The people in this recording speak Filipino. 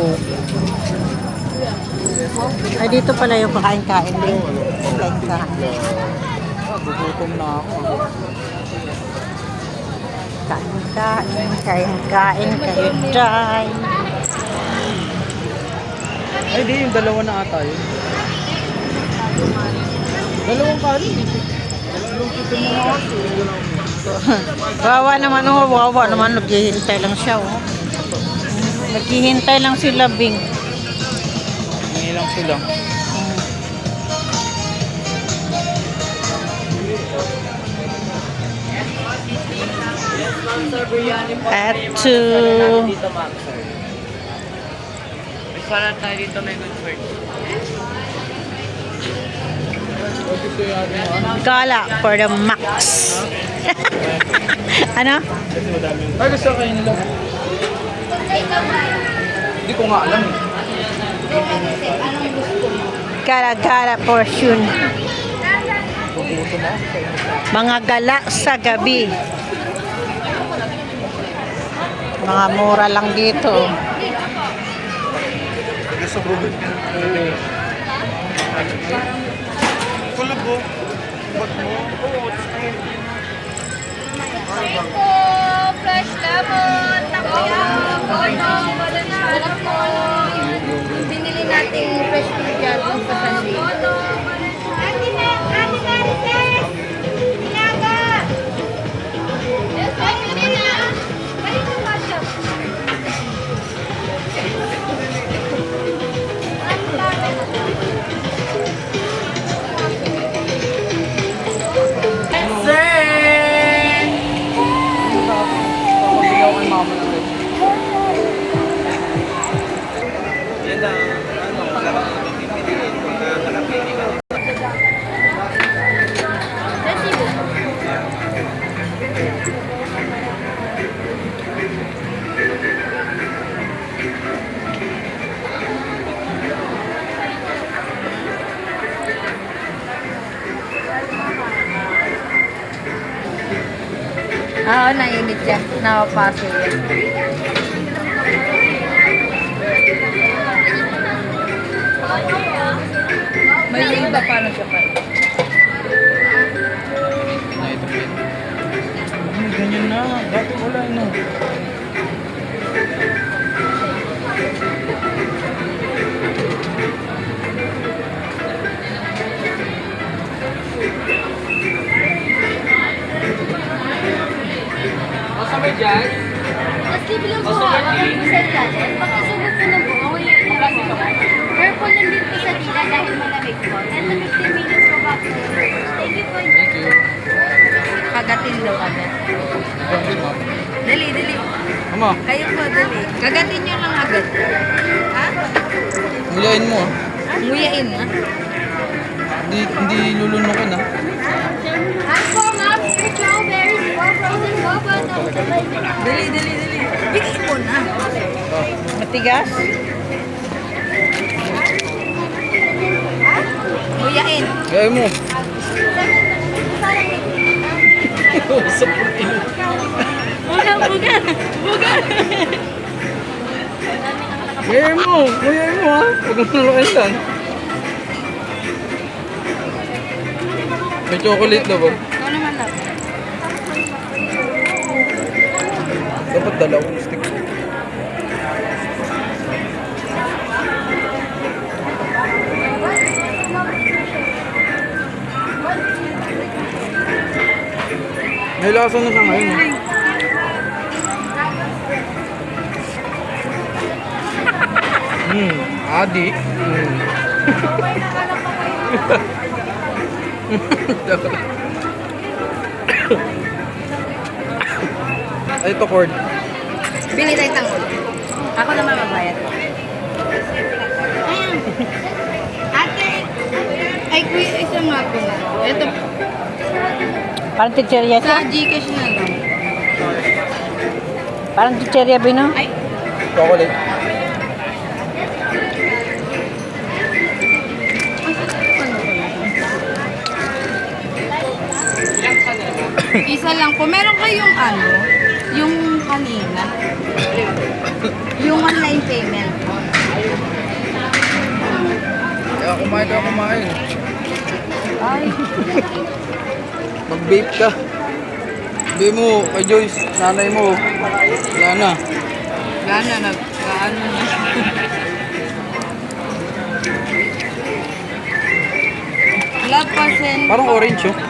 buko. Ay, dito pala yung kakain-kain din. Kain-kain. Gugutom na ako. Kain-kain, kain-kain dyan. Ay, di, yung dalawa na ata yun. Dalawang kanin. Dalawang puto mo nga ako. Wawa naman, oh, wawa naman. Naghihintay lang siya, oh. Naghihintay lang si Labing. Hindi lang sila. At. May salat tayo dito, may good food. Gala for the max. ano? Ay, gusto kayo nila. Hindi ko nga alam. eh. Gala portion. Mga gala sa gabi. Mga mura lang dito. Gusto ko. Kulog ko. Ba't mo? Oo, fresh lemon, tapayang, bono, sarap po. Oo, nainit siya. Napapaso yan. May iba paano siya pa? na ganyan na. Dati wala, no? Mama, Kayo po, dali. Kagatin nyo lang agad. Ha? nguyain mo. Nguyain, ha? Hindi, hindi lulunukin, guava. Dali, dali, dali. Bigay mo na. Matigas? Nguyain. Nguyain mo. Usap ino. Buga, buga. Nguyain mo. Nguyain mo, ha. Huwag mo lulukin lang. May chocolate na ba? Ikaw naman lang. Dapat dalawang stick. May lasa na siya ngayon. eh. Hmm, adi. Hmm. Ay, ito cord. Bili tayo tanggol. Ako naman magbayad. Ayan. Ate. Ay, kuya, isang nga po na. Ito, Parang chicheria siya? sa Gcash na lang. Parang chicheria, Bino? Ay, Chocolate. Kayong ano, yung kanina. Yung online payment. Kaya kumain ka kumain. Ay. Mag-vape ka. Sabi mo, kay Joyce, nanay mo, wala na. Gana, nag, gaano na. Wala pa, sen. Parang orange oh.